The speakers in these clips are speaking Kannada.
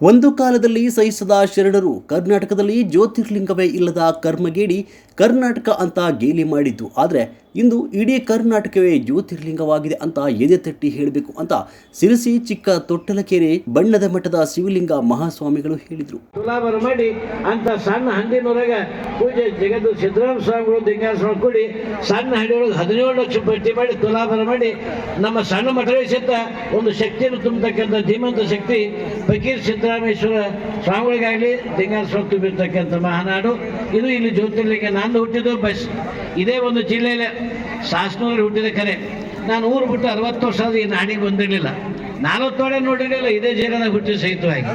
ಒಂದು ಕಾಲದಲ್ಲಿ ಸಹಿಸದ ಶರಣರು ಕರ್ನಾಟಕದಲ್ಲಿ ಜ್ಯೋತಿರ್ಲಿಂಗವೇ ಇಲ್ಲದ ಕರ್ಮಗೇಡಿ ಕರ್ನಾಟಕ ಅಂತ ಗೇಲಿ ಮಾಡಿದ್ದು. ಆದರೆ ಇಂದು ಇಡೀ ಕರ್ನಾಟಕವೇ ಜ್ಯೋತಿರ್ಲಿಂಗವಾಗಿದೆ ಅಂತ ಎದೆ ತಟ್ಟಿ ಹೇಳಬೇಕು ಅಂತ ಸಿರಿಸಿ ಚಿಕ್ಕ ತೊಟ್ಟಲಕೆರೆ ಬಣ್ಣದ ಮಠದ ಶಿವಲಿಂಗ ಮಹಾಸ್ವಾಮಿಗಳು ಹೇಳಿದರು. ಮಾಡಿ ಅಂತ ಸಣ್ಣ ಹಂದಿನೊಳಗೆ ಪೂಜೆ ಜಗದ್ದು ಸಿದ್ದರಾಮ ಸ್ವಾಮಿಗಳು ದಿಂಗಾಸ್ವಾಮಿ ಕೂಡಿ ಸಣ್ಣ ಹಂಡಿಯೊಳಗೆ ಹದಿನೇಳು ಲಕ್ಷ ಪಟ್ಟಿ ಮಾಡಿ ತುಲಾಭಾರ ಮಾಡಿ ನಮ್ಮ ಸಣ್ಣ ಮಠವೇ ಸಿದ್ಧ ಒಂದು ಶಕ್ತಿಯನ್ನು ತುಂಬತಕ್ಕಂಥ ಧೀಮಂತ ಶಕ್ತಿ, ಫಕೀರ್ ಸಿದ್ದರಾಮೇಶ್ವರ ಸ್ವಾಮಿಗಳಿಗಾಗಲಿ ತಿಂಗಳ ಸ್ವಾಮಿ ತುಂಬಿರ್ತಕ್ಕಂಥ ಮಹಾನಾಡು. ಇದು ಇಲ್ಲಿ ಜ್ಯೋತಿರ್ಲಿಂಗ. ನಾನು ಹುಟ್ಟಿದ್ದು ಬಸ್. ಇದೇ ಒಂದು ಜಿಲ್ಲೆಯಲ್ಲಿ ಸಾಸ್ನೂರಲ್ಲಿ ಹುಟ್ಟಿದ ಕರೆ ನಾನು ಊರು ಬಿಟ್ಟು ಅರವತ್ತು ವರ್ಷ ಈ ನಾಡಿಗೆ ಬಂದಿರಲಿಲ್ಲ. ನಾಲ್ವತ್ತೊಡೆ ನೋಡಿರಲಿಲ್ಲ, ಇದೇ ಜೀವನದಾಗ ಹುಟ್ಟಿ ಸಹಿತವಾಗಿ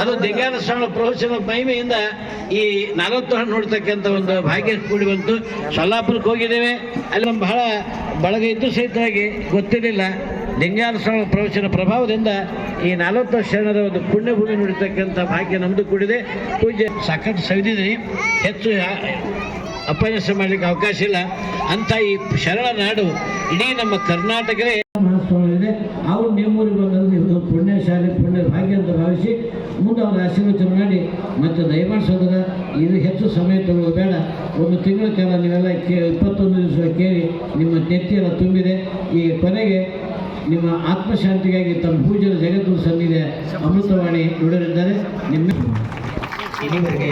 ಅದು ದಿಗ್ಗಾನ ಸ್ವಾಮಿ ಪ್ರವಚನ ಮಹಿಮೆಯಿಂದ ಈ ನಲವತ್ತೊಡೆ ನೋಡ್ತಕ್ಕಂಥ ಒಂದು ಭಾಗ್ಯ ಕೂಡಿ ಬಂತು. ಸೊಲ್ಲಾಪುರಕ್ಕೆ ಹೋಗಿದ್ದೇವೆ. ಅಲ್ಲಿ ನಮ್ಮ ಬಹಳ ಬಳಗ ಇದ್ದು ಸಹಿತವಾಗಿ ಗೊತ್ತಿರಲಿಲ್ಲ. ಲಿಂಗಾನ ಸ್ವಾಮಿ ಪ್ರವಚನ ಪ್ರಭಾವದಿಂದ ಈ ನಲವತ್ತು ಶರಣರ ಒಂದು ಪುಣ್ಯಭೂಮಿ ನೋಡಿರ್ತಕ್ಕಂಥ ಭಾಗ್ಯ ನಮ್ಮದು ಕೂಡಿದೆ. ಪೂಜೆ ಸಾಕಷ್ಟು ಸವಿದಿದ್ರಿ. ಹೆಚ್ಚು ಅಪನ್ಯಾಸ ಮಾಡಲಿಕ್ಕೆ ಅವಕಾಶ ಇಲ್ಲ. ಅಂತ ಈ ಶರಣ ನಾಡು ಇಡೀ ನಮ್ಮ ಕರ್ನಾಟಕವೇ ಅವ್ರು ನಿಮ್ಮೂರಿಗೆ ಬಂದ್ರೆ. ಪುಣ್ಯ ಪುಣ್ಯಶಾಲಿ ಪುಣ್ಯ ಭಾಗ್ಯ ಅಂತ ಭಾವಿಸಿ ಮುಂದೆ ಅವ್ರ ಆಶೀರ್ವಚನ ಮಾಡಿ. ಮತ್ತೆ ದಯಮಾಡಿಸೋದ್ರ ಇದು ಹೆಚ್ಚು ಸಮಯ ತಗೊಳ್ಳೋದು ಬೇಡ ಒಂದು ತಿಂಗಳ ಕಾಲ ನೀವೆಲ್ಲ ಕೇ ಇಪ್ಪತ್ತೊಂದು ದಿವಸ ಕೇಳಿ ನಿಮ್ಮ ನೆತ್ತಿಯೆಲ್ಲ ತುಂಬಿದೆ. ಈ ಕೊನೆಗೆ ನಿಮ್ಮ ಆತ್ಮಶಾಂತಿಗಾಗಿ ತಮ್ಮ ಪೂಜೆಯ ಜಗದ್ಗುರು ಸನ್ನಿದೆ ಅಮೃತವಾಣಿ ನೋಡಲಿದ್ದಾರೆ ನಿಮ್ಮ ಇಲ್ಲಿವರೆಗೆ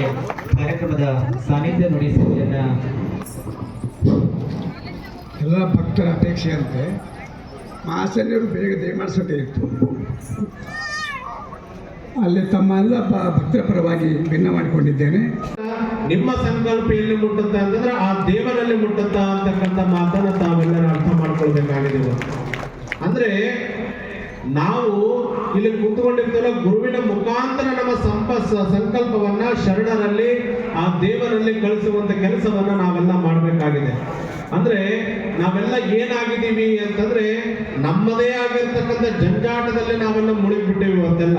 ಕಾರ್ಯಕ್ರಮದ ಸಾನ್ನಿಧ್ಯ ನುಡಿಸುವುದನ್ನ ಎಲ್ಲ ಭಕ್ತರ ಅಪೇಕ್ಷೆಯಂತೆ ಮಹಾಶಲ್ಯರು ಬೇಗ ದಯಮಾಡಿಸೋಕೆ ಇತ್ತು. ಅಲ್ಲಿ ತಮ್ಮ ಎಲ್ಲ ಭಕ್ತರ ಪರವಾಗಿ ಭಿನ್ನ ಮಾಡಿಕೊಂಡಿದ್ದೇನೆ. ನಿಮ್ಮ ಸಂಕಲ್ಪ ಎಲ್ಲಿ ಮುಟ್ಟುತ್ತೆ ಅಂತಂದ್ರೆ ಆ ದೇವರಲ್ಲಿ ಮುಟ್ಟುತ್ತ ಅಂತಕ್ಕಂಥ ಮಾತನ್ನು ತಾವೆಲ್ಲರೂ ಅರ್ಥ ಮಾಡ್ಕೊಳ್ಬೇಕಾಗಿದೆ. ಅಂದ್ರೆ ನಾವು ಇಲ್ಲಿ ಕೂತ್ಕೊಂಡಿರ್ತೇವಲ್ಲ, ಗುರುವಿನ ಮುಖಾಂತರ ನಮ್ಮ ಸಂಪ ಸಂಕಲ್ಪವನ್ನ ಶರಣರಲ್ಲಿ, ಆ ದೇವರಲ್ಲಿ ಕಳಿಸುವಂತ ಕೆಲಸವನ್ನ ನಾವೆಲ್ಲ ಮಾಡಬೇಕಾಗಿದೆ. ಅಂದ್ರೆ ನಾವೆಲ್ಲ ಏನಾಗಿದ್ದೀವಿ ಅಂತಂದ್ರೆ ನಮ್ಮದೇ ಆಗಿರ್ತಕ್ಕಂಥ ಜಂಜಾಟದಲ್ಲಿ ನಾವೆಲ್ಲ ಮುಳುಗಿಬಿಟ್ಟೇವಿ ಇವತ್ತೆಲ್ಲ.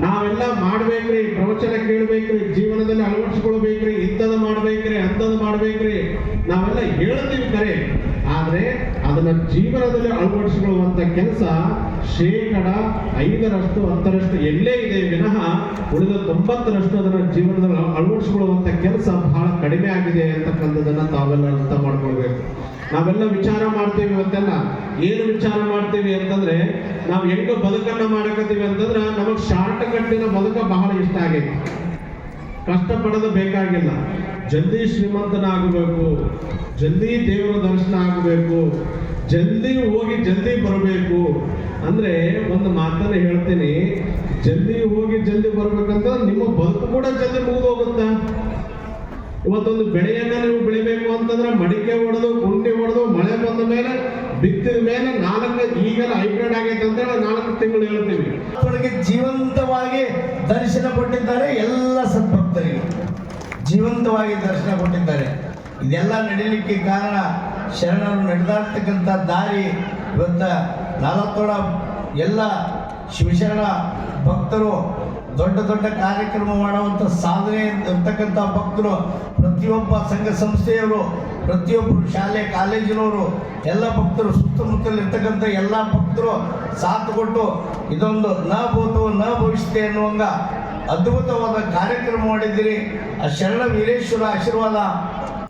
ನಾವೆಲ್ಲ ಮಾಡ್ಬೇಕ್ರಿ, ಪ್ರವಚನ ಕೇಳ್ಬೇಕ್ರಿ, ಜೀವನದಲ್ಲಿ ಅಳವಡಿಸ್ಕೊಳ್ಬೇಕ್ರಿ, ಇಂಥದ್ದು ಮಾಡ್ಬೇಕ್ರಿ, ಅಂಥದ್ದು ಮಾಡ್ಬೇಕ್ರಿ. ನಾವೆಲ್ಲ ಹೇಳ್ತೀವಿ ಕರೆ. ಆದ್ರೆ ಅದನ್ನ ಜೀವನದಲ್ಲಿ ಅಳವಡಿಸಿಕೊಳ್ಳುವಂತ ಕೆಲಸ ಶೇಕಡ ಐದರಷ್ಟು, ಹತ್ತರಷ್ಟು ಎಲ್ಲೇ ಇದೆ. ವಿನಃ ಉಳಿದ ತೊಂಬತ್ತರಷ್ಟು ಅದನ್ನ ಜೀವನದಲ್ಲಿ ಅಳವಡಿಸಿಕೊಳ್ಳುವಂತ ಕೆಲಸ ಬಹಳ ಕಡಿಮೆ ಆಗಿದೆ ಅಂತಕ್ಕಂಥದ್ದನ್ನ ತಾವೆಲ್ಲ ಅರ್ಥ ಮಾಡ್ಕೊಳ್ಬೇಕು. ನಾವೆಲ್ಲ ವಿಚಾರ ಮಾಡ್ತೀವಿ ಇವತ್ತೆಲ್ಲ. ಏನು ವಿಚಾರ ಮಾಡ್ತೀವಿ ಅಂತಂದ್ರೆ, ನಾವು ಹೆಂಗ ಬದುಕನ್ನ ಮಾಡಕತ್ತೀವಿ ಅಂತಂದ್ರೆ, ನಮಗ್ ಶಾರ್ಟ್ ಕಟ್ಟಿನ ಬದುಕ ಬಹಳ ಇಷ್ಟ ಆಗೈತಿ. ಕಷ್ಟಪಡೋದು ಬೇಕಾಗಿಲ್ಲ. ಜಲ್ದಿ ಶ್ರೀಮಂತನಾಗಬೇಕು. ಜಲ್ದಿ ದೇವರ ದರ್ಶನ ಆಗಬೇಕು. ಜಲ್ದಿ ಹೋಗಿ ಜಲ್ದಿ ಬರಬೇಕು. ಅಂದ್ರೆ ಒಂದು ಮಾತನ್ನ ಹೇಳ್ತೀನಿ. ಜಲ್ದಿ ಹೋಗಿ ಜಲ್ದಿ ಬರ್ಬೇಕಂತ ನಿಮ್ಮ ಬದುಕು ಕೂಡ ಜಲ್ದಿ ಮುಗಿದು ಹೋಗುತ್ತ ಇವತ್ತೊಂದು ಬೆಳೆಯನ್ನ ನೀವು ಬೆಳಿಬೇಕು ಅಂತಂದ್ರೆ ಮಡಿಕೆ ಹೊಡೆದು ಗುಂಡಿ ಹೊಡೆದು ಮಳೆ ಬಂದ ಮೇಲೆ ಬಿತ್ತಿದ ಮೇಲೆ ನಾಲ್ಕು ಈಗೆಲ್ಲ ಹೈಬ್ರಿಡ್ ಆಗೈತೆ ಅಂತ ಹೇಳಿ ನಾಲ್ಕು ತಿಂಗಳು ಹೇಳ್ತೀವಿ. ಜೀವಂತವಾಗಿ ದರ್ಶನ ಕೊಟ್ಟಿದ್ದಾರೆ ಎಲ್ಲ ಸದ್ಭಕ್ತರಿಗೆ. ಜೀವಂತವಾಗಿ ದರ್ಶನ ಕೊಟ್ಟಿದ್ದಾರೆ. ಇದೆಲ್ಲ ನಡೀಲಿಕ್ಕೆ ಕಾರಣ ಶರಣರು ನಡೆದಾಡ್ತಕ್ಕಂಥ ದಾರಿ ಇವತ್ತ ನಾಲ್ಕೋಳ ಎಲ್ಲ ಶಿವಶರಣ ಭಕ್ತರು ದೊಡ್ಡ ದೊಡ್ಡ ಕಾರ್ಯಕ್ರಮ ಮಾಡುವಂಥ ಸಾಧನೆ ಇರ್ತಕ್ಕಂಥ ಭಕ್ತರು, ಪ್ರತಿಯೊಬ್ಬ ಸಂಘ ಸಂಸ್ಥೆಯವರು ಪ್ರತಿಯೊಬ್ಬರು ಶಾಲೆ, ಕಾಲೇಜಿನವರು, ಎಲ್ಲ ಭಕ್ತರು, ಸುತ್ತಮುತ್ತಲಿರ್ತಕ್ಕಂಥ ಎಲ್ಲ ಭಕ್ತರು ಸಾಥ್ ಕೊಟ್ಟು ಇದೊಂದು ನ ಭೂತು ನ ಭವಿಷ್ಯತೆ ಅನ್ನುವಂಗ ಅದ್ಭುತವಾದ ಕಾರ್ಯಕ್ರಮ ಮಾಡಿದ್ದೀರಿ. ಆ ಶರಣ ವೀರೇಶ್ವರ ಆಶೀರ್ವಾದ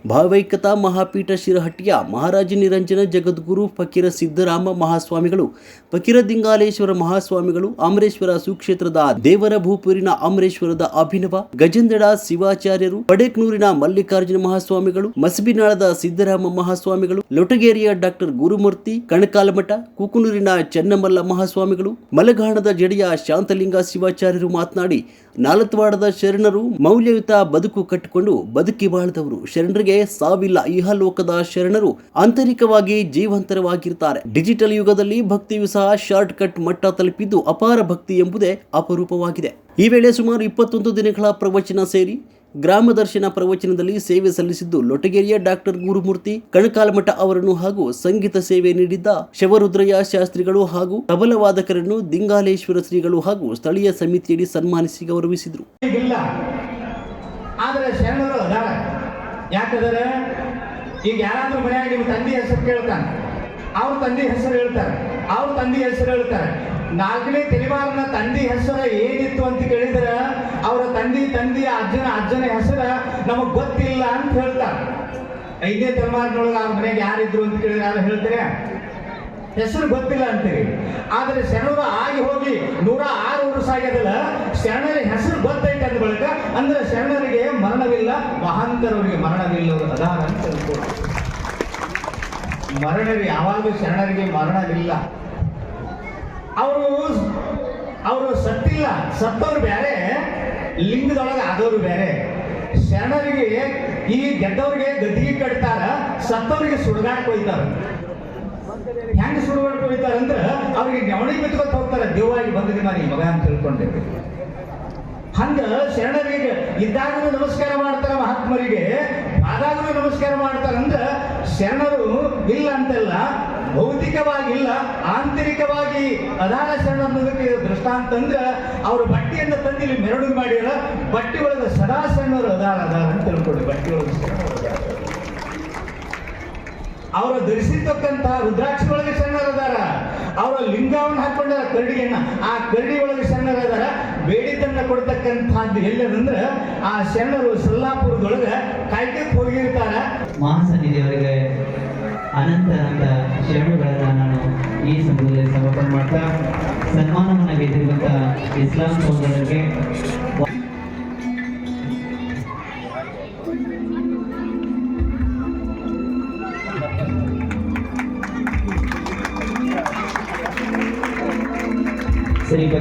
ಭಾವೈಕ್ಯತಾ ಮಹಾಪೀಠ ಶಿರಹಟ್ಟಿಯ ಮಹಾರಾಜ ನಿರಂಜನ ಜಗದ್ಗುರು ಫಕೀರ ಸಿದ್ದರಾಮ ಮಹಾಸ್ವಾಮಿಗಳು, ಫಕೀರ ದಿಂಗಾಲೇಶ್ವರ ಮಹಾಸ್ವಾಮಿಗಳು, ಅಮರೇಶ್ವರ ಸುಕ್ಷೇತ್ರದ ದೇವರ ಭೂಪುರಿನ ಅಮರೇಶ್ವರದ ಅಭಿನವ ಗಜೇಂದ್ರ ಶಿವಾಚಾರ್ಯರು ಪಡೇಕ್ನೂರಿನ ಮಲ್ಲಿಕಾರ್ಜುನ ಮಹಾಸ್ವಾಮಿಗಳು, ಮಸಬಿನಾಳದ ಸಿದ್ದರಾಮ ಮಹಾಸ್ವಾಮಿಗಳು, ಲೊಟಗೇರಿಯ ಡಾಕ್ಟರ್ ಗುರುಮೂರ್ತಿ, ಕಣಕಾಲಮಠ, ಕುಕನೂರಿನ ಚೆನ್ನಮಲ್ಲ ಮಹಾಸ್ವಾಮಿಗಳು, ಮಲಘಾಣದ ಜಡಿಯ ಶಾಂತಲಿಂಗ ಶಿವಾಚಾರ್ಯರು ಮಾತನಾಡಿ, ನಾಲತ್ವಾಡದ ಶರಣರು ಮೌಲ್ಯಯುತ ಬದುಕು ಕಟ್ಟಿಕೊಂಡು ಬದುಕಿ ಬಾಳ್ದವರು. ಶರಣರಿಗೆ ಸಾವಿಲ್ಲ. ಇಹಲೋಕದ ಶರಣರು ಆಂತರಿಕವಾಗಿ ಜೀವಂತರವಾಗಿರ್ತಾರೆ. ಡಿಜಿಟಲ್ ಯುಗದಲ್ಲಿ ಭಕ್ತಿಯು ಸಹ ಶಾರ್ಟ್ ಕಟ್ ಮಟ್ಟ ತಲುಪಿದ್ದು ಅಪಾರ ಭಕ್ತಿ ಎಂಬುದೇ ಅಪರೂಪವಾಗಿದೆ. ಈ ವೇಳೆ ಸುಮಾರು ಇಪ್ಪತ್ತೊಂದು ದಿನಗಳ ಪ್ರವಚನ ಸೇರಿ ಗ್ರಾಮ ದರ್ಶನ ಪ್ರವಚನದಲ್ಲಿ ಸೇವೆ ಸಲ್ಲಿಸಿದ್ದು ಲೊಟಗೇರಿಯ ಡಾಕ್ಟರ್ ಗುರುಮೂರ್ತಿ ಕಣಕಾಲಮಠ ಅವರನ್ನು ಹಾಗೂ ಸಂಗೀತ ಸೇವೆ ನೀಡಿದ್ದ ಶವರುದ್ರಯ್ಯ ಶಾಸ್ತ್ರಿಗಳು ಹಾಗೂ ತಬಲವಾದಕರನ್ನು ದಿಂಗಾಲೇಶ್ವರ ಶ್ರೀಗಳು ಹಾಗೂ ಸ್ಥಳೀಯ ಸಮಿತಿಯಡಿ ಸನ್ಮಾನಿಸಿ ಗೌರವಿಸಿದರು ಈಗಿಲ್ಲ ಆದರೆ ಶರಣರು ಅದಾರ ಯಾಕಂದ್ರೆ ಈಗ ಯಾರಾದ್ರೂ ಮನೆಯಾಗ ನಿಮ್ಮ ತಂದೆ ಹೆಸರು ಕೇಳ್ತಾನೆ ಅವ್ರ ತಂದೆ ಹೆಸರು ಹೇಳ್ತಾರೆ. ಅವ್ರ ತಂದೆ ಹೆಸರು ಹೇಳ್ತಾರೆ. ನಾಲ್ಕನೇ ತಲೆಮಾರಿನ ತಂದೆ ಹೆಸರು ಏನಿತ್ತು ಅಂತ ಕೇಳಿದ್ರೆ ಅವರ ತಂದೆ ತಂದೆ ಅಜ್ಜನ ಅಜ್ಜನ ಹೆಸರು ನಮಗ್ ಗೊತ್ತಿಲ್ಲ ಅಂತ ಹೇಳ್ತಾರೆ. ಐದನೇ ತಲೆಮಾರಿನೊಳಗೆ ಅವ್ರ ಮನೆಗೆ ಯಾರಿದ್ರು ಅಂತ ಕೇಳಿದ್ರೆ ಯಾರು ಹೇಳ್ತಾರೆ? ಹೆಸರು ಗೊತ್ತಿಲ್ಲ ಅಂತೀರಿ. ಆದರೆ ಶರಣರು ಆಗಿ ಹೋಗಿ ನೂರ ಆರು ವರ್ಷ ಆಗ್ಯದಲ್ಲ, ಶರಣರ ಹೆಸರು ಗೊತ್ತೈತೆ ಅಂದ ಬಳಿಕ ಅಂದ್ರೆ ಶರಣರಿಗೆ ಮರಣವಿಲ್ಲ, ಮಹಾಂತರವರಿಗೆ ಮರಣವಿಲ್ಲ ಅದಾರ ಅಂತ ತಿಳ್ಕೊಳ್ಳಿ ಮರಣರು ಯಾವಾಗಲೂ ಶರಣರಿಗೆ ಮರಣವಿಲ್ಲ. ಅವರು ಅವರು ಸತ್ತಿಲ್ಲ, ಸತ್ತವ್ರು ಬೇರೆ, ಲಿಂಗದೊಳಗೆ ಆದವರು ಬೇರೆ. ಶರಣರಿಗೆ ಈ ಗೆದ್ದವ್ರಿಗೆ ಗದ್ದಿಗೆ ಕಟ್ತಾರ, ಸತ್ತವರಿಗೆ ಸುಡುಗಾಡ್ ಕೊಯ್ತಾರ ಹೆಂಗ್ ಸುಡುಗಾಡ್ ಕೊಯ್ತಾರ ಅಂದ್ರೆ ಅವ್ರಿಗೆ ನೆವಣಿ ಬಿತ್ಕೊತ ಹೋಗ್ತಾರೆ. ದೇವಾಗಿ ಬಂದಿದೆ ಈ ಮಗ ಅಂತ ತಿಳ್ಕೊಂಡಿರ್ಬೇಕು. ಹಂಗ ಶರಣರಿಗೆ ಇದ್ದಾಗಲೂ ನಮಸ್ಕಾರ ಮಾಡ್ತಾರ ಮಹಾತ್ಮರಿಗೆ ಆದಾಗಲೂ ನಮಸ್ಕಾರ ಮಾಡ್ತಾರಂದ್ರ ಶರಣರು ಇಲ್ಲ ಅಂತಲ್ಲ, ಭೌತಿಕವಾಗಿಲ್ಲ, ಆಂತರಿಕವಾಗಿ ಅದಾರ ಶರಣ ಅನ್ನೋದಕ್ಕೆ ದೃಷ್ಟಾಂತ ಅಂದ್ರ ಅವ್ರ ಬಟ್ಟೆಯಿಂದ ತಂದಿಲ್ಲಿ ಇಲ್ಲಿ ಮೆರವಣಿಗೆ ಮಾಡಿರ ಬಟ್ಟೆ ಒಳಗೆ ಸದಾ ಶರಣರು ಅದಾರ ಅದಾರ ಅಂತ ತಿಳ್ಕೊಡಿ ಬಟ್ಟೆ ಒಳಗೆ ಶರಣರು ಅದಾರ. ಅವರ ಧರಿಸಿರ್ತಕ್ಕಂತಹ ರುದ್ರಾಕ್ಷಿ ಒಳಗೆ ಸಣ್ಣರದಾರ ಅವರ ಲಿಂಗವನ್ನು ಹಾಕೊಂಡಾರ ಕರಡಿಗೆಯನ್ನ ಆ ಕರಡಿ ಒಳಗೆ ಸಣ್ಣರದಾರ ಬೇಡಿತನ್ನ ಕೊಡ್ತಕ್ಕಂಥದ್ದು ಎಲ್ಲದಂದ್ರೆ ಆ ಶರಣರು ಸಲ್ಲಾಪುರದೊಳಗೆ ಕಾಯ್ಕೆ ಹೋಗಿರ್ತಾರ. ಮಹಾಸನ್ನಿಧಿಯವರಿಗೆ ಅನಂತ ಅನಂತ ಶರಣುಗಳನ್ನ ನಾನು ಈ ಸಂದರ್ಭದಲ್ಲಿ ಸಮರ್ಪಣೆ ಮಾಡ್ತಾ ಸನ್ಮಾನವನ್ನು ಗೆದ್ದಿರುವಂತಹ ಇಸ್ಲಾಂ ಸಹೋದರರಿಗೆ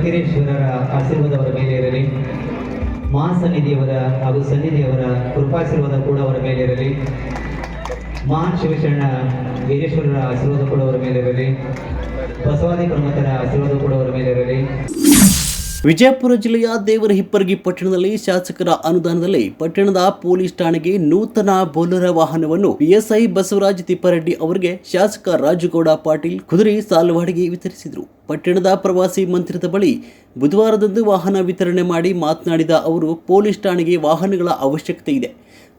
ಶ್ರೀ ಆಶೀರ್ವಾದ ಅವರ ಮೇಲೆ ಇರಲಿ. ಮಹಾಸನ್ನಿಧಿಯವರ ಹಾಗೂ ಸನ್ನಿಧಿಯವರ ಕೃಪಾಶೀರ್ವಾದ ಕೂಡ ಅವರ ಮೇಲೆ ಇರಲಿ. ಮಹಾನ್ ಶಿವಶರಣ ವೀರೇಶ್ವರರ ಆಶೀರ್ವಾದ ಕೂಡ ಅವರ ಮೇಲೆ ಇರಲಿ. ಬಸವಾದಿ ಪ್ರಮುಖರ ಆಶೀರ್ವಾದ ಕೂಡ ಅವರ ಮೇಲೆ ಇರಲಿ. ವಿಜಯಪುರ ಜಿಲ್ಲೆಯ ದೇವರ ಹಿಪ್ಪರಗಿ ಪಟ್ಟಣದಲ್ಲಿ ಶಾಸಕರ ಅನುದಾನದಲ್ಲಿ ಪಟ್ಟಣದ ಪೊಲೀಸ್ ಠಾಣೆಗೆ ನೂತನ ಬೋಲರ ವಾಹನವನ್ನು ಪಿಎಸ್ಐ ಬಸವರಾಜ್ ತಿಪ್ಪಾರೆಡ್ಡಿ ಅವರಿಗೆ ಶಾಸಕ ರಾಜುಗೌಡ ಪಾಟೀಲ್ ಕುದುರೆ ಸಾಲುವಾಡಿಗೆ ವಿತರಿಸಿದರು. ಪಟ್ಟಣದ ಪ್ರವಾಸಿ ಮಂದಿರದ ಬಳಿ ಬುಧವಾರದಂದು ವಾಹನ ವಿತರಣೆ ಮಾಡಿ ಮಾತನಾಡಿದ ಅವರು, ಪೊಲೀಸ್ ಠಾಣೆಗೆ ವಾಹನಗಳ ಅವಶ್ಯಕತೆ ಇದೆ.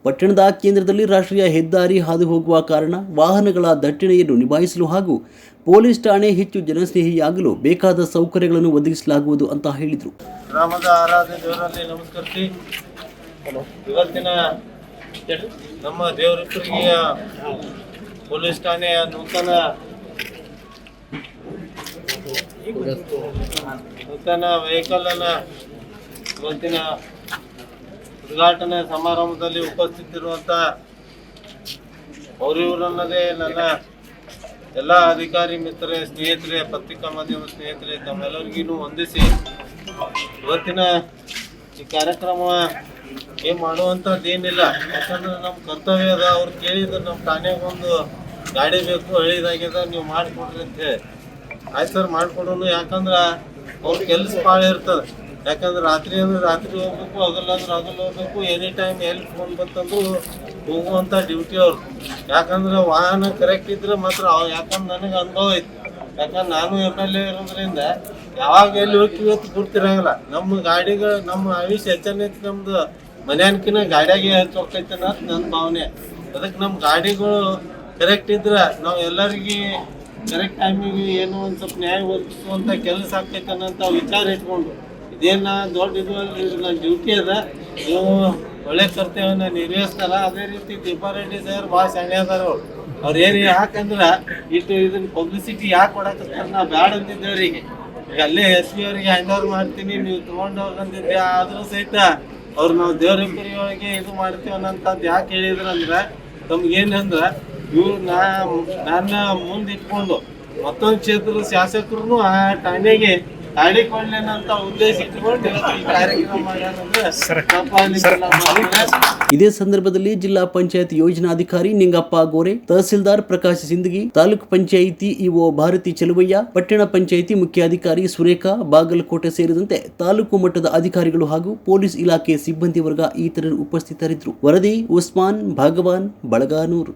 ಪಟ್ಟಣದ ಕೇಂದ್ರದಲ್ಲಿ ರಾಷ್ಟ್ರೀಯ ಹೆದ್ದಾರಿ ಹಾದು ಹೋಗುವ ಕಾರಣ ವಾಹನಗಳ ದಟ್ಟಣೆಯನ್ನು ನಿಭಾಯಿಸಲು ಹಾಗೂ ಪೊಲೀಸ್ ಠಾಣೆ ಹೆಚ್ಚು ಜನಸ್ನೇಹಿಯಾಗಲು ಬೇಕಾದ ಸೌಕರ್ಯಗಳನ್ನು ಒದಗಿಸಲಾಗುವುದು ಅಂತ ಹೇಳಿದರು. ಗ್ರಾಮದ ದೇವರಲ್ಲಿ ನಮಸ್ಕರಿಸಿ. ಇವತ್ತಿನ ನಮ್ಮ ದೇವರಿಪ್ಪರಿಗೆಯ ಪೊಲೀಸ್ ಠಾಣೆಯ ನೂತನ ನೂತನ ವೆಹಿಕಲ್ ಇವತ್ತಿನ ಉದ್ಘಾಟನೆ ಸಮಾರಂಭದಲ್ಲಿ ಉಪಸ್ಥಿತಿರುವಂತ ಅವರಿವರನ್ನದೇ ನನ್ನ ಎಲ್ಲ ಅಧಿಕಾರಿ ಮಿತ್ರರೇ, ಸ್ನೇಹಿತರೆ, ಪತ್ರಿಕಾ ಮಾಧ್ಯಮ ಸ್ನೇಹಿತರೆ ತಮ್ಮೆಲ್ಲರಿಗೂ ವಂದಿಸಿ, ಇವತ್ತಿನ ಈ ಕಾರ್ಯಕ್ರಮ ಏನ್ ಮಾಡುವಂಥದ್ದು ಏನಿಲ್ಲ ಯಾಕಂದ್ರೆ ನಮ್ಮ ಕರ್ತವ್ಯ ಅದ. ಅವ್ರು ಕೇಳಿದ್ರೆ ನಮ್ಮ ತಾನೇ ಒಂದು ಗಾಡಿ ಬೇಕು, ಹೇಳಿದಾಗ್ಯದ, ನೀವು ಮಾಡಿಕೊಡ್ರಿ ಅಂತ ಹೇಳಿ. ಆಯ್ತು ಸರ್, ಮಾಡಿಕೊಡೋನು. ಯಾಕಂದ್ರೆ ಅವ್ರ ಕೆಲಸ ಭಾಳ ಇರ್ತದೆ. ಯಾಕಂದ್ರೆ ರಾತ್ರಿ ಅಂದ್ರೆ ರಾತ್ರಿ ಹೋಗ್ಬೇಕು, ಹಗಲ್ ಅಂದ್ರೆ ಹಗಲ್ ಹೋಗ್ಬೇಕು ಎನಿ ಟೈಮ್ ಎಲ್ಲಿ ಫೋನ್ ಬಂತಂದ್ರು ಹೋಗುವಂಥ ಡ್ಯೂಟಿ ಅವ್ರು. ಯಾಕಂದ್ರೆ ವಾಹನ ಕರೆಕ್ಟ್ ಇದ್ರೆ ಮಾತ್ರ ಯಾಕಂದ್ರೆ ನನಗೆ ಅನುಭವ ಐತಿ. ಯಾಕಂದ್ರೆ ನಾನು ಎಂ ಎಲ್ ಎ ಇರೋದ್ರಿಂದ ಯಾವಾಗ ಎಲ್ಲಿ ಹೋಗ್ತೀವಿ ಅಂತ ಗುರ್ತಿರಂಗಿಲ್ಲ ನಮ್ಮ ಗಾಡಿಗಳು ನಮ್ಮ ಆಯುಷ್ಯ ಹೆಚ್ಚನೈತಿ ನಮ್ದು. ಮನೆಯನ್ಕಿನ ಗಾಡಿಯಾಗೆ ಹೆಚ್ಚು ಹೋಗ್ತೈತೆ ಅನ್ನೋದು ನನ್ನ ಭಾವನೆ. ಅದಕ್ಕೆ ನಮ್ಮ ಗಾಡಿಗಳು ಕರೆಕ್ಟ್ ಇದ್ರೆ ನಾವು ಎಲ್ಲರಿಗೆ ಕರೆಕ್ಟ್ ಟೈಮಿಗೆ ಏನು ಒಂದು ಸ್ವಲ್ಪ ನ್ಯಾಯ ಒದಗಿಸುವಂಥ ಕೆಲಸ ಆಗ್ತೈತೆ ಅನ್ನೋಂಥ ವಿಚಾರ ಇಟ್ಕೊಂಡು ಇದೇನ ದೊಡ್ಡ ಇದು ನನ್ನ ಡ್ಯೂಟಿ ಅದ. ನೀವು ಒಳ್ಳೆ ಕರ್ತವ್ಯವನ್ನು ನಿರ್ವಹಿಸ್ತಾರ. ಅದೇ ರೀತಿ ದೀಪಾರೆಡ್ಡಿ ಸರ್ ಭಾಳ ಶಾಣೆ ಅದಾರ. ಅವ್ರು ಏನು ಯಾಕಂದ್ರೆ ಇಷ್ಟು ಇದನ್ನ ಪಬ್ಲಿಸಿಟಿ ಯಾಕೆ ಕೊಡಕತ್ತಾರ ನಾ ಬ್ಯಾಡ ಅಂತಿದ್ದೇವ್ರಿ ಈಗ ಅಲ್ಲೇ ಎಸ್ ಪಿ ಅವ್ರಿಗೆ ಹ್ಯಾಂಡ್ ಓವರ್ ಮಾಡ್ತೀನಿ, ನೀವು ತೊಗೊಂಡು ಹೋಗಂದಿದ್ದೆ ಆದರೂ ಸಹಿತ ಅವ್ರು ನಾವು ದೇವ್ರ ಇದು ಮಾಡ್ತೀವಿ ಅನ್ನೋಂಥದ್ದು ಯಾಕೆ ಹೇಳಿದ್ರು ಅಂದ್ರೆ ತಮ್ಗೆ ಏನಂದ್ರ ಇವ್ರು ನಾ ನನ್ನ ಮುಂದೆ ಇಟ್ಕೊಂಡು ಮತ್ತೊಂದು ಕ್ಷೇತ್ರದ ಶಾಸಕರು ಆ ಠಾಣೆಗೆ ಇದೇ ಸಂದರ್ಭದಲ್ಲಿ ಜಿಲ್ಲಾ ಪಂಚಾಯತ್ ಯೋಜನಾಧಿಕಾರಿ ನಿಂಗಪ್ಪ ಗೋರೆ ತಹಸೀಲ್ದಾರ್ ಪ್ರಕಾಶ್ ಸಿಂದಗಿ ತಾಲೂಕ್ ಪಂಚಾಯಿತಿ ಇಒ ಭಾರತಿ ಚೆಲುವಯ್ಯ ಪಟ್ಟಣ ಪಂಚಾಯಿತಿ ಮುಖ್ಯಾಧಿಕಾರಿ ಸುರೇಖಾ ಬಾಗಲಕೋಟೆ ಸೇರಿದಂತೆ ತಾಲೂಕು ಮಟ್ಟದ ಅಧಿಕಾರಿಗಳು ಹಾಗೂ ಪೊಲೀಸ್ ಇಲಾಖೆ ಸಿಬ್ಬಂದಿ ವರ್ಗ ಇತರರು ಉಪಸ್ಥಿತರಿದ್ದರು. ವರದಿ ಉಸ್ಮಾನ್ ಭಾಗವಾನ್ ಬಳಗಾನೂರು.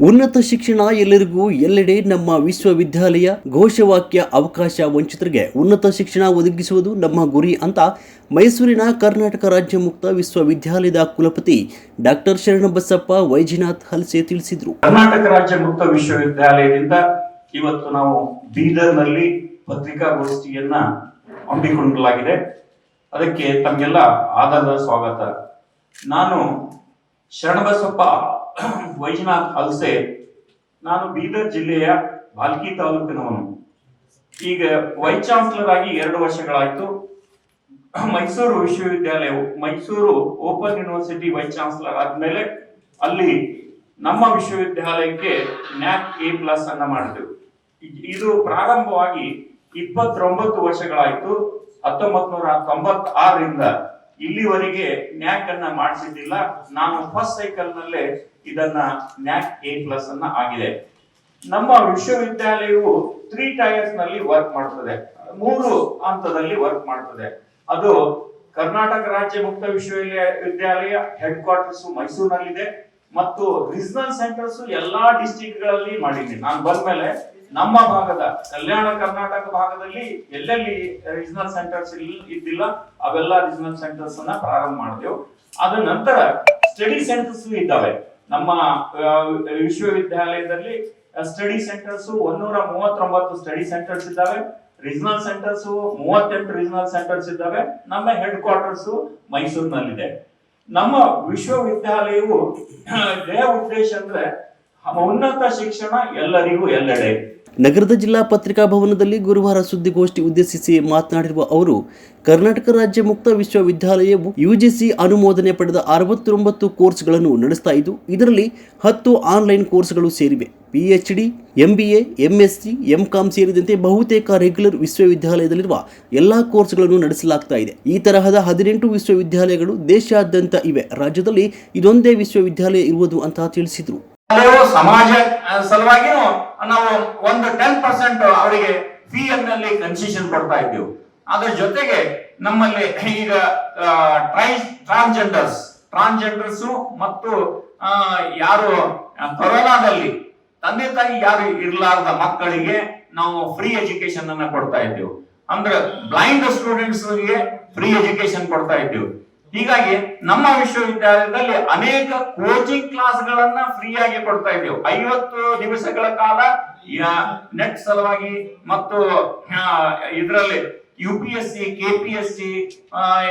ಉನ್ನತ ಶಿಕ್ಷಣ ಎಲ್ಲರಿಗೂ ಎಲ್ಲೆಡೆ ನಮ್ಮ ವಿಶ್ವವಿದ್ಯಾಲಯ ಘೋಷವಾಕ್ಯ ಅವಕಾಶ ವಂಚಿತರಿಗೆ ಉನ್ನತ ಶಿಕ್ಷಣ ಒದಗಿಸುವುದು ನಮ್ಮ ಗುರಿ ಅಂತ ಮೈಸೂರಿನ ಕರ್ನಾಟಕ ರಾಜ್ಯ ಮುಕ್ತ ವಿಶ್ವವಿದ್ಯಾಲಯದ ಕುಲಪತಿ ಡಾಕ್ಟರ್ ಶರಣಬಸಪ್ಪ ವೈಜನಾಥ್ ಹಲ್ಸೆ ತಿಳಿಸಿದರು. ಕರ್ನಾಟಕ ರಾಜ್ಯ ಮುಕ್ತ ವಿಶ್ವವಿದ್ಯಾಲಯದಿಂದ ಇವತ್ತು ನಾವು ಬೀದರ್ನಲ್ಲಿ ಪತ್ರಿಕಾಗೋಷ್ಠಿಯನ್ನ ಹಮ್ಮಿಕೊಳ್ಳಲಾಗಿದೆ ಅದಕ್ಕೆ ತಮಗೆಲ್ಲ ಆಧಾರದ ಸ್ವಾಗತ. ನಾನು ಶರಣಬಸಪ್ಪ ವೈಜನಾಥ್ ಹಲ್ಸೆ ನಾನು ಬೀದರ್ ಜಿಲ್ಲೆಯ ಬಾಲ್ಕಿ ತಾಲೂಕಿನವನು. ಈಗ ವೈಸ್ ಚಾನ್ಸಲರ್ ಆಗಿ ಎರಡು ವರ್ಷಗಳಾಯ್ತು. ಮೈಸೂರು ವಿಶ್ವವಿದ್ಯಾಲಯವು, Mysore open university vice chancellor ಆದ್ಮೇಲೆ ಅಲ್ಲಿ ನಮ್ಮ ವಿಶ್ವವಿದ್ಯಾಲಯಕ್ಕೆ ನ್ಯಾಕ್ ಎ ಪ್ಲಸ್ ಅನ್ನ ಮಾಡಿದೆವು ಇದು ಪ್ರಾರಂಭವಾಗಿ ಇಪ್ಪತ್ತೊಂಬತ್ತು ವರ್ಷಗಳಾಯ್ತು. ಹತ್ತೊಂಬತ್ ನೂರ ತೊಂಬತ್ತಾರರಿಂದ ಇಲ್ಲಿವರೆಗೆ ನ್ಯಾಕ್ ಅನ್ನ ಮಾಡಿಸಿದ್ದಿಲ್ಲ. ನಾನು ಫಸ್ಟ್ ಸೈಕಲ್ ನಲ್ಲೇ ಇದನ್ನ ನ್ಯಾಕ್ ಎ ಪ್ಲಸ್ ಅನ್ನ ಆಗಿದೆ. ನಮ್ಮ ವಿಶ್ವವಿದ್ಯಾಲಯವು ತ್ರೀ ಟೈರ್ಸ್ನಲ್ಲಿ ವರ್ಕ್ ಮಾಡ್ತದೆ. ಮೂರು ಹಂತದಲ್ಲಿ ವರ್ಕ್ ಮಾಡ್ತದೆ. ಅದು ಕರ್ನಾಟಕ ರಾಜ್ಯ ಮುಕ್ತ ವಿಶ್ವವಿದ್ಯಾಲಯ ವಿದ್ಯಾಲಯ ಹೆಡ್ ಕ್ವಾರ್ಟರ್ಸ್ ಮೈಸೂರಿನಲ್ಲಿದೆ. ಮತ್ತು ರೀಜನಲ್ ಸೆಂಟರ್ಸ್ ಎಲ್ಲಾ ಡಿಸ್ಟಿಕ್ಗಳಲ್ಲಿ ಮಾಡಿದ್ದೀನಿ. ನಾನು ಬಂದ್ಮೇಲೆ ನಮ್ಮ ಭಾಗದ ಕಲ್ಯಾಣ ಕರ್ನಾಟಕ ಭಾಗದಲ್ಲಿ ಎಲ್ಲೆಲ್ಲಿ ರೀಜನಲ್ ಸೆಂಟರ್ಸ್ ಇದ್ದಿಲ್ಲ, ಅವೆಲ್ಲ ರೀಜನಲ್ ಸೆಂಟರ್ಸ್ ಅನ್ನ ಪ್ರಾರಂಭ ಮಾಡಿದೆವು. ಅದ ನಂತರ ಸ್ಟಡಿ ಸೆಂಟರ್ಸ್ ಇದ್ದಾವೆ. ನಮ್ಮ ವಿಶ್ವವಿದ್ಯಾಲಯದಲ್ಲಿ ಸ್ಟಡಿ ಸೆಂಟರ್ಸ್ ಒಂದೂರ ಮೂವತ್ತೊಂಬತ್ತು ಸ್ಟಡಿ ಸೆಂಟರ್ಸ್ ಇದ್ದಾವೆ. ರೀಜನಲ್ ಸೆಂಟರ್ಸ್ ಮೂವತ್ತೆಂಟು ರೀಜನಲ್ ಸೆಂಟರ್ಸ್ ಇದ್ದಾವೆ. ನಮ್ಮ ಹೆಡ್ ಕ್ವಾರ್ಟರ್ಸ್ ಮೈಸೂರಿನಲ್ಲಿದೆ. ನಮ್ಮ ವಿಶ್ವವಿದ್ಯಾಲಯವು ಉದ್ದೇಶ ಅಂದ್ರೆ, ಉನ್ನತ ಶಿಕ್ಷಣ ಎಲ್ಲರಿಗೂ ಎಲ್ಲೆಡೆ. ನಗರದ ಜಿಲ್ಲಾ ಪತ್ರಿಕಾ ಭವನದಲ್ಲಿ ಗುರುವಾರ ಸುದ್ದಿಗೋಷ್ಠಿ ಉದ್ದೇಶಿಸಿ ಮಾತನಾಡಿರುವ ಅವರು, ಕರ್ನಾಟಕ ರಾಜ್ಯ ಮುಕ್ತ ವಿಶ್ವವಿದ್ಯಾಲಯವು ಯುಜಿಸಿ ಅನುಮೋದನೆ ಪಡೆದ ಅರವತ್ತೊಂಬತ್ತು ಕೋರ್ಸ್ಗಳನ್ನು ನಡೆಸ್ತಾ ಇದ್ದು, ಇದರಲ್ಲಿ ಹತ್ತು ಆನ್ಲೈನ್ ಕೋರ್ಸ್ಗಳು ಸೇರಿವೆ. ಪಿಎಚ್ಡಿ ಎಂಬಿಎ ಎಂಎಸ್ಸಿ ಎಂಕಾಂ ಸೇರಿದಂತೆ ಬಹುತೇಕ ರೆಗ್ಯುಲರ್ ವಿಶ್ವವಿದ್ಯಾಲಯದಲ್ಲಿರುವ ಎಲ್ಲಾ ಕೋರ್ಸ್ಗಳನ್ನು ನಡೆಸಲಾಗ್ತಾ ಇದೆ. ಈ ತರಹದ ಹದಿನೆಂಟು ವಿಶ್ವವಿದ್ಯಾಲಯಗಳು ದೇಶಾದ್ಯಂತ ಇವೆ. ರಾಜ್ಯದಲ್ಲಿ ಇದೊಂದೇ ವಿಶ್ವವಿದ್ಯಾಲಯ ಇರುವುದು ಅಂತ ತಿಳಿಸಿದರು. ನಾವು ಒಂದು ಟೆನ್ ಪರ್ಸೆಂಟ್ ಅವರಿಗೆ ಫೀ ಅನ್ನಲ್ಲಿ ಕನ್ಸೆಷನ್ ಕೊಡ್ತಾ ಇದ್ದೀವಿ. ಅದ್ರ ಜೊತೆಗೆ ನಮ್ಮಲ್ಲಿ ಈಗ ಟ್ರೈ ಟ್ರಾನ್ಸ್ಜೆಂಡರ್ಸ್ ಟ್ರಾನ್ಸ್ಜೆಂಡರ್ಸ್ ಮತ್ತು ಯಾರು, ಕೊರೋನಾದಲ್ಲಿ ತಂದೆ ತಾಯಿ ಯಾರು ಇರ್ಲಾರ್ದ ಮಕ್ಕಳಿಗೆ ನಾವು ಫ್ರೀ ಎಜುಕೇಶನ್ ಅನ್ನ ಕೊಡ್ತಾ ಇದ್ದೇವೆ. ಅಂದ್ರೆ ಬ್ಲೈಂಡ್ ಸ್ಟೂಡೆಂಟ್ಸ್ ಫ್ರೀ ಎಜುಕೇಶನ್ ಕೊಡ್ತಾ ಇದ್ದೇವೆ. ಹೀಗಾಗಿ ನಮ್ಮ ವಿಶ್ವವಿದ್ಯಾಲಯದಲ್ಲಿ ಅನೇಕ ಕೋಚಿಂಗ್ ಕ್ಲಾಸ್ ಗಳನ್ನ ಫ್ರೀ ಆಗಿ ಕೊಡ್ತಾ ಇದ್ದೇವೆ. ಐವತ್ತು ದಿವಸಗಳ ಕಾಲ ನೆಟ್ ಸಲುವಾಗಿ ಮತ್ತು ಇದರಲ್ಲಿ U P S C K P S C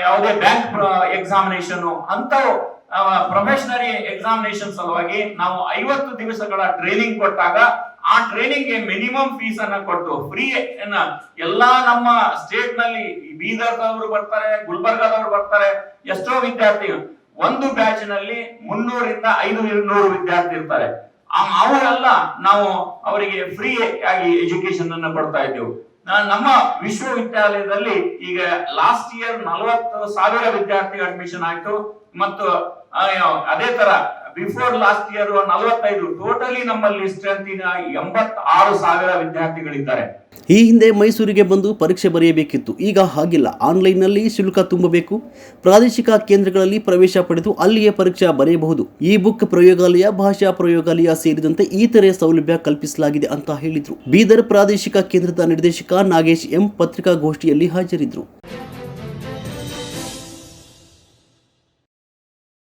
ಯಾವುದೇ ಬ್ಯಾಂಕ್ ಎಕ್ಸಾಮಿನೇಷನ್ ಅಂತವು ಪ್ರೊಫೆಷನರಿ ಎಕ್ಸಾಮಿನೇಷನ್ ಸಲುವಾಗಿ ನಾವು ಐವತ್ತು ದಿವಸಗಳ ಟ್ರೈನಿಂಗ್ ಕೊಟ್ಟಾಗ ಆ ಟ್ರೈನಿಂಗ್ಗೆ ಮಿನಿಮಮ್ ಫೀಸ್ ಅನ್ನ ಕೊಟ್ಟು ಫ್ರೀ ಎಲ್ಲಾ ನಮ್ಮ ಸ್ಟೇಟ್ನಲ್ಲಿ ಬೀದರ್ದವರು ಬರ್ತಾರೆ, ಗುಲ್ಬರ್ಗಾದವರು ಬರ್ತಾರೆ, ಎಷ್ಟೋ ವಿದ್ಯಾರ್ಥಿಗಳು. ಒಂದು ಬ್ಯಾಚ್ನಲ್ಲಿ ಮುನ್ನೂರಿಂದ ಐದು ನೂರು ವಿದ್ಯಾರ್ಥಿ ಇರ್ತಾರೆ. ಅವರೆಲ್ಲ ನಾವು ಅವರಿಗೆ ಫ್ರೀ ಆಗಿ ಎಜುಕೇಶನ್ ಅನ್ನ ಕೊಡ್ತಾ ಇದ್ದೇವೆ. ನಮ್ಮ ವಿಶ್ವವಿದ್ಯಾಲಯದಲ್ಲಿ ಈಗ ಲಾಸ್ಟ್ ಇಯರ್ ನಲವತ್ತು ಸಾವಿರ ವಿದ್ಯಾರ್ಥಿ ಅಡ್ಮಿಷನ್ ಆಯ್ತು. ಮತ್ತು ಅದೇ ತರ ಬಿಫೋರ್ ಲಾಸ್ಟ್ ಇಯರ್ ನಲವತ್ತೈದು ಟೋಟಲಿ ನಮ್ಮಲ್ಲಿ ಸ್ಟ್ರೆಂತ್ ಈಗ ಎಂಬತ್ತಾರು ಸಾವಿರ ವಿದ್ಯಾರ್ಥಿಗಳಿದ್ದಾರೆ. ಈ ಹಿಂದೆ ಮೈಸೂರಿಗೆ ಬಂದು ಪರೀಕ್ಷೆ ಬರೆಯಬೇಕಿತ್ತು. ಈಗ ಹಾಗಿಲ್ಲ. ಆನ್ಲೈನ್ನಲ್ಲಿ ಶುಲ್ಕ ತುಂಬಬೇಕು. ಪ್ರಾದೇಶಿಕ ಕೇಂದ್ರಗಳಲ್ಲಿ ಪ್ರವೇಶ ಪಡೆದು ಅಲ್ಲಿಯೇ ಪರೀಕ್ಷೆ ಬರೆಯಬಹುದು. ಈ ಬುಕ್ ಪ್ರಯೋಗಾಲಯ, ಭಾಷಾ ಪ್ರಯೋಗಾಲಯ ಸೇರಿದಂತೆ ಇತರೆ ಸೌಲಭ್ಯ ಕಲ್ಪಿಸಲಾಗಿದೆ ಅಂತ ಹೇಳಿದರು. ಬೀದರ್ ಪ್ರಾದೇಶಿಕ ಕೇಂದ್ರದ ನಿರ್ದೇಶಕ ನಾಗೇಶ್ ಎಂ ಪತ್ರಿಕಾಗೋಷ್ಠಿಯಲ್ಲಿ ಹಾಜರಿದ್ದರು